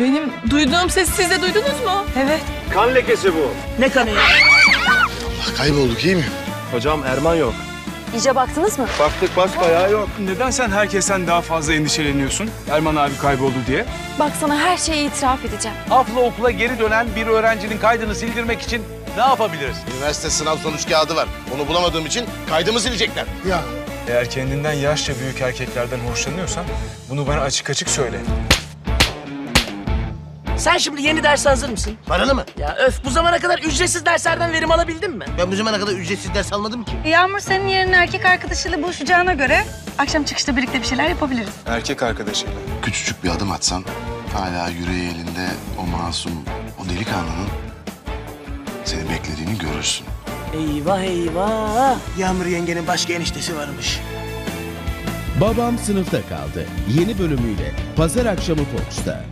Benim duyduğum sesi siz de duydunuz mu? Evet. Kan lekesi bu. Ne kanı ya? Kaybolduk iyi mi? Hocam Erman yok. İyice baktınız mı? Baktık basbayağı yok. Neden sen herkesten daha fazla endişeleniyorsun? Erman abi kayboldu diye. Bak sana her şeyi itiraf edeceğim. Afla okula geri dönen bir öğrencinin kaydını sildirmek için ne yapabiliriz? Üniversite sınav sonuç kağıdı var. Onu bulamadığım için kaydımı silecekler. Ya Eğer kendinden yaşça büyük erkeklerden hoşlanıyorsan bunu bana açık açık söyle. Sen şimdi yeni ders hazır mısın? paralı mı? Ya öf bu zamana kadar ücretsiz derslerden verim alabildin mi? Ben bu zamana kadar ücretsiz ders almadım ki. Yağmur senin yerine erkek arkadaşıyla buluşacağına göre akşam çıkışta birlikte bir şeyler yapabiliriz. Erkek arkadaşıyla. Küçücük bir adım atsan hala yüreği elinde o masum, o delikanlının seni beklediğini görürsün. Eyvah eyvah. Yağmur yengenin başka eniştesi varmış. Babam sınıfta kaldı. Yeni bölümüyle pazar akşamı Fox'ta.